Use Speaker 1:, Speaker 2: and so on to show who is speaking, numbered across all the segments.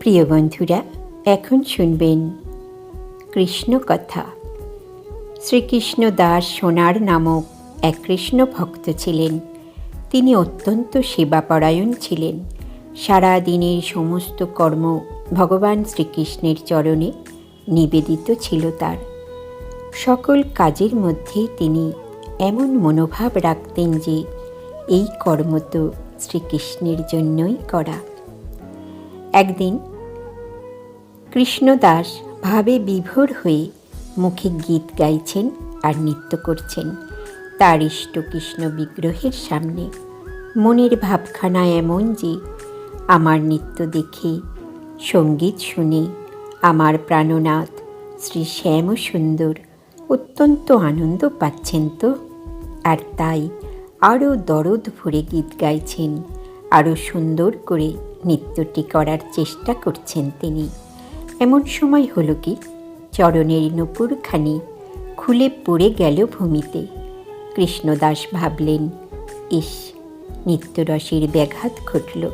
Speaker 1: প্রিয় বন্ধুরা, এখন শুনবেন কৃষ্ণ কথা। শ্রীকৃষ্ণ দাস সোনার নামক এক কৃষ্ণ ভক্ত ছিলেন। তিনি অত্যন্ত সেবাপরায়ণ ছিলেন। সারা দিনের সমস্ত কর্ম ভগবান শ্রীকৃষ্ণের চরণে নিবেদিত ছিল তার। সকল কাজের মধ্যেই তিনি এমন মনোভাব রাখতেন যে, এই কর্ম তো শ্রীকৃষ্ণের জন্যই করা। একদিন কৃষ্ণদাস ভাবে বিভোর হয়ে মুখে গীত গাইছেন আর নৃত্য করছেন। তার ইষ্ট কৃষ্ণ বিগ্রহের সামনে মনের ভাবখানা এমন যে, আমার নৃত্য দেখে, সংগীত শুনে, আমার প্রাণনাথ শ্রী শ্যাম সুন্দর অত্যন্ত আনন্দ পাচ্ছেন তো? আর তাই আরও দরদ ভরে গীত গাইছেন, আরও সুন্দর করে নৃত্যটি করার চেষ্টা করছেন তিনি। এমন সময় হলো কি, চরণের নুপুরখানি খুলে পড়ে গেল ভূমিতে। কৃষ্ণদাস ভাবলেন, ইস, নিত্যরসের ব্যাঘাত ঘটল।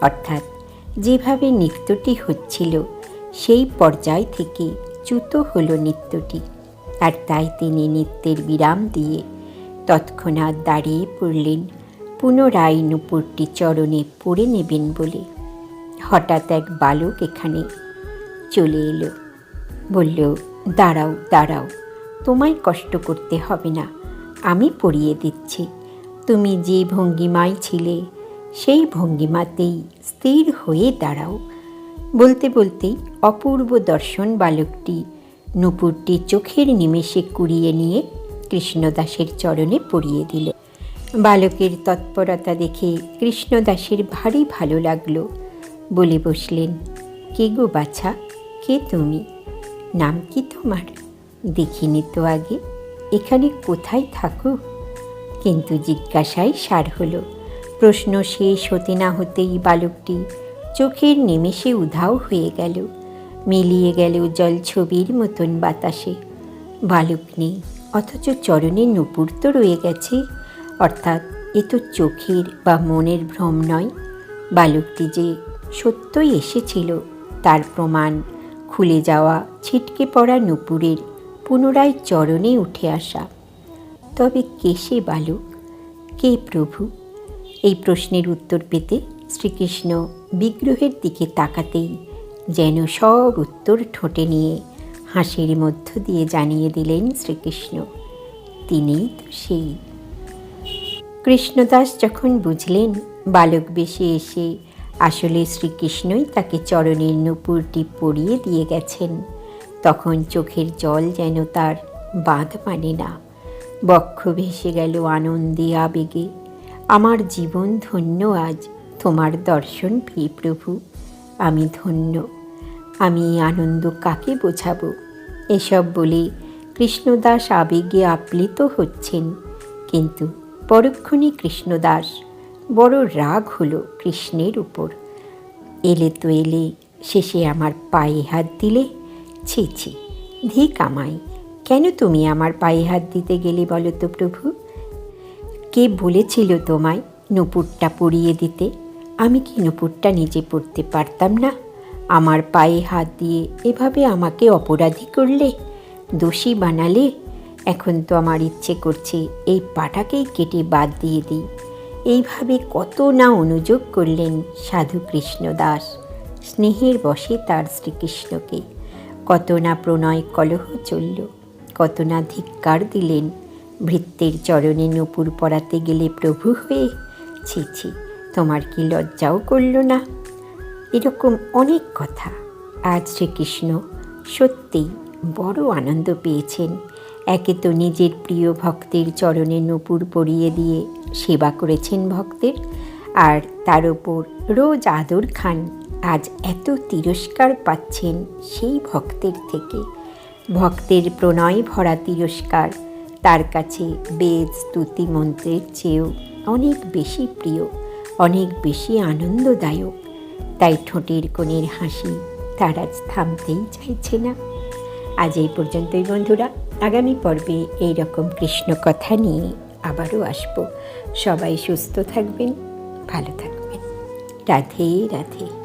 Speaker 1: অর্থাৎ যেভাবে নৃত্যটি হচ্ছিল, সেই পর্যায় থেকে চ্যুত হলো নৃত্যটি। আর তাই তিনি নৃত্যের বিরাম দিয়ে তৎক্ষণাৎ দাঁড়িয়ে পড়লেন, পুনরায় নুপুরটি চরণে পড়ে নেবেন বলে। হঠাৎ এক বালক এখানে চলে এলো। বলল, দাঁড়াও দাঁড়াও, তোমায় কষ্ট করতে হবে না, আমি পড়িয়ে দিচ্ছি। তুমি যে ভঙ্গিমায় ছিলে, সেই ভঙ্গিমাতেই স্থির হয়ে দাঁড়াও। বলতে বলতেই অপূর্ব দর্শন বালকটি নুপুরটি চোখের নিমেষে কুড়িয়ে নিয়ে কৃষ্ণদাসের চরণে পড়িয়ে দিল। বালকের তৎপরতা দেখে কৃষ্ণদাসের ভারী ভালো লাগল। বলে বসলেন, কে গো বাছা কে তুমি? নাম কি তোমার? দেখিনি তো আগে। এখানে কোথায় থাকো? কিন্তু জিজ্ঞাসায় সার হলো। প্রশ্ন শেষ হতে না হতেই বালকটি চোখের নিমেষে উধাও হয়ে গেল। মিলিয়ে গেল জল ছবির মতন বাতাসে। বালক নেই, অথচ চরণে নুপুর তো রয়ে গেছে। অর্থাৎ এ তো চোখের বা মনের ভ্রম নয়। বালকটি যে সত্যই এসেছিল, তার প্রমাণ খুলে যাওয়া ছিটকে পড়া নুপুরের পুনরায় চরণে উঠে আসা। তবে কে সে বালক কে প্রভু? এই প্রশ্নের উত্তর পেতে শ্রীকৃষ্ণ বিগ্রহের দিকে তাকাতেই যেন সব উত্তর ঠোঁটে নিয়ে হাসির মধ্য দিয়ে জানিয়ে দিলেন শ্রীকৃষ্ণ। তিনিই তো সেই। কৃষ্ণদাস যখন বুঝলেন বালক বেশে এসে আসলে শ্রীকৃষ্ণই তাকে চরণের নুপুরটি পরিয়ে দিয়ে গেছেন। তখন চোখের জল যেন তার বাঁধ মানে না। বক্ষ ভেসে গেল আনন্দে আবেগে। আমার জীবন ধন্য আজ, তোমার দর্শন পেয়ে প্রভু, আমি ধন্য। আমি আনন্দ কাকে বোঝাবো? এসব বলে কৃষ্ণদাস আবেগে আপ্লিত হচ্ছেন। কিন্তু পরক্ষণে কৃষ্ণদাস বড় রাগ হলো কৃষ্ণের উপর। এলে তো এলে, শেষে আমার পায়ে হাত দিলে, ছি ছি ধিক আমায় কেন তুমি আমার পায়ে হাত দিতে গেলে বলো তো প্রভু? কে বলেছিল তোমায় নুপুরটা পরিয়ে দিতে? আমি কি নুপুরটা নিজে পড়তে পারতাম না? আমার পায়ে হাত দিয়ে এভাবে আমাকে অপরাধী করলে? দোষী বানালে? এখন তো আমার ইচ্ছে করছে এই পাটাকেই কেটে বাদ দিয়ে দিই। এইভাবে কত না অনুযোগ করলেন সাধু কৃষ্ণদাস স্নেহের বসে তার শ্রীকৃষ্ণকে। কত না প্রণয় কলহ চলল, কত না ধিক্কার দিলেন। ভৃত্যের চরণে নূপুর পরাতে গেলে প্রভু হয়ে, ছি ছি, তোমার কি লজ্জাও করল না? এরকম অনেক কথা। আজ শ্রীকৃষ্ণ সত্যিই বড় আনন্দ পেয়েছেন। একে তো নিজের প্রিয় ভক্তের চরণে নূপুর পরিয়ে দিয়ে সেবা করেছেন ভক্তের। আর তার ওপর রোজ আদর খান, আজ এত তিরস্কার পাচ্ছেন সেই ভক্তের থেকে। ভক্তের প্রণয় ভরা তিরস্কার, তার কাছে বেদ, স্তুতি, মন্ত্রের চেয়েও অনেক বেশি প্রিয়, অনেক বেশি আনন্দদায়ক। তাই ঠোঁটের কোণের হাসি তার আজ থামতেই চাইছে না। আজ এই পর্যন্তই বন্ধুরা। আগামী পর্বে এই রকম কৃষ্ণ কথা নিয়ে আবারও আসব। সবাই সুস্থ থাকবেন, ভালো থাকবেন। রাধে রাধে।